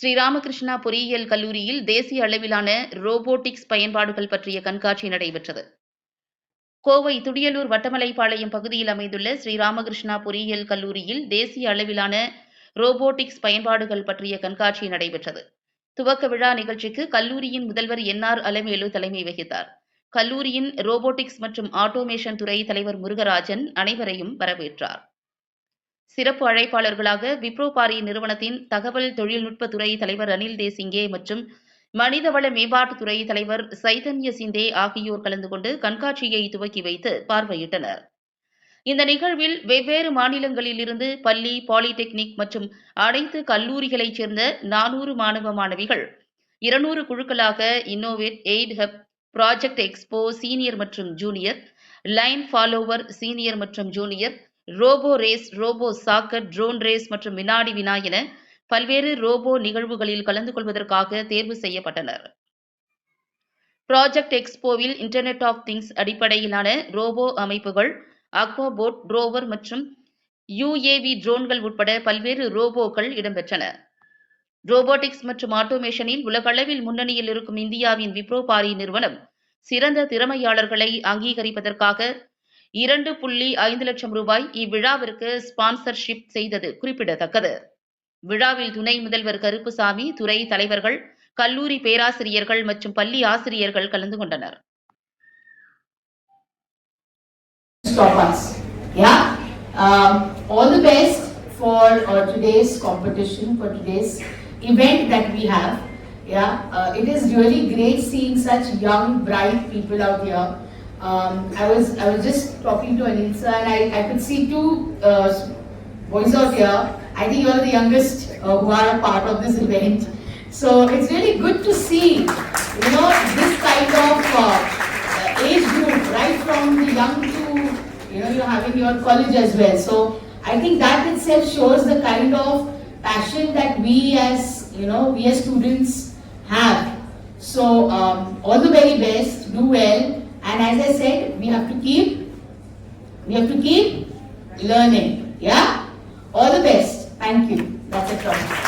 ஸ்ரீராமகிருஷ்ணா பொறியியல் கல்லூரியில் தேசிய அளவிலான ரோபோட்டிக்ஸ் பயன்பாடுகள் பற்றிய கண்காட்சி நடைபெற்றது. கோவை துடியலூர் வட்டமலைப்பாளையம் பகுதியில் அமைந்துள்ள ஸ்ரீராமகிருஷ்ணா பொறியியல் கல்லூரியில் தேசிய அளவிலான ரோபோட்டிக்ஸ் பயன்பாடுகள் பற்றிய கண்காட்சி நடைபெற்றது. துவக்க விழா நிகழ்ச்சிக்கு கல்லூரியின் முதல்வர் என் ஆர் அலமேலு தலைமை வகித்தார். கல்லூரியின் ரோபோட்டிக்ஸ் மற்றும் ஆட்டோமேஷன் துறை தலைவர் முருகராஜன் அனைவரையும் வரவேற்றார். சிறப்பு அழைப்பாளர்களாக விப்ரோ பாரி நிறுவனத்தின் தகவல் தொழில்நுட்ப துறை தலைவர் அனில் தேசிங்கே மற்றும் மனிதவள மேம்பாட்டுத்துறை தலைவர் சைதன்ய சிந்தே ஆகியோர் கலந்து கொண்டு கண்காட்சியை துவக்கி வைத்து பார்வையிட்டனர். இந்த நிகழ்வில் வெவ்வேறு மாநிலங்களிலிருந்து பள்ளி பாலிடெக்னிக் மற்றும் அனைத்து கல்லூரிகளைச் சேர்ந்த நானூறு மாணவ மாணவிகள் இருநூறு குழுக்களாக innovate aid hub project expo senior மற்றும் ஜூனியர் லைன் ஃபாலோவர் சீனியர் மற்றும் junior robo race robo soccer drone race மற்றும் வினாடி வினா என பல்வேறு ரோபோ நிகழ்வுகளில் கலந்து கொள்வதற்காக தேர்வு செய்யப்பட்டனர். ப்ராஜெக்ட் எக்ஸ்போவில் இன்டர்நெட் ஆஃப் திங்ஸ் அடிப்படையிலான ரோபோ அமைப்புகள் அக்வாபோட் ரோவர் மற்றும் யுஏவி ட்ரோன்கள் உட்பட பல்வேறு ரோபோக்கள் இடம்பெற்றன. ரோபோட்டிக்ஸ் மற்றும் ஆட்டோமேஷனில் உலகளவில் முன்னணியில் இருக்கும் இந்தியாவின் விப்ரோபாரி நிறுவனம் சிறந்த திறமையாளர்களை அங்கீகரிப்பதற்காக இரண்டு புள்ளி ஐந்து லட்சம் ரூபாய் இவ்விழாவிற்கு ஸ்பான்சர்ஷிப் செய்தது குறிப்பிடத்தக்கது விழாவில் துணை முதல்வர் கருப்புசாமி துறை தலைவர்கள் கல்லூரி பேராசிரியர்கள் மற்றும் பள்ளி ஆசிரியர்கள் கலந்து கொண்டனர் stop us. Yeah. Um, all the best for uh, today's competition, for today's event that we have. Yeah. Uh, it is really great seeing such young, bright people out here. Um, I was I was just talking to Anilsa and I, I could see two uh, boys out here. I think you are the youngest uh, who are a part of this event. So it's really good to see, you know, this kind of uh, age group, right from the young to, you know, you're having your college as well. So I think that itself shows the kind of passion that we as, you know, we as students have. So um, all the very best, do well, and as I said, we have to keep, we have to keep learning. Yeah? All the best. Thank you. That's it from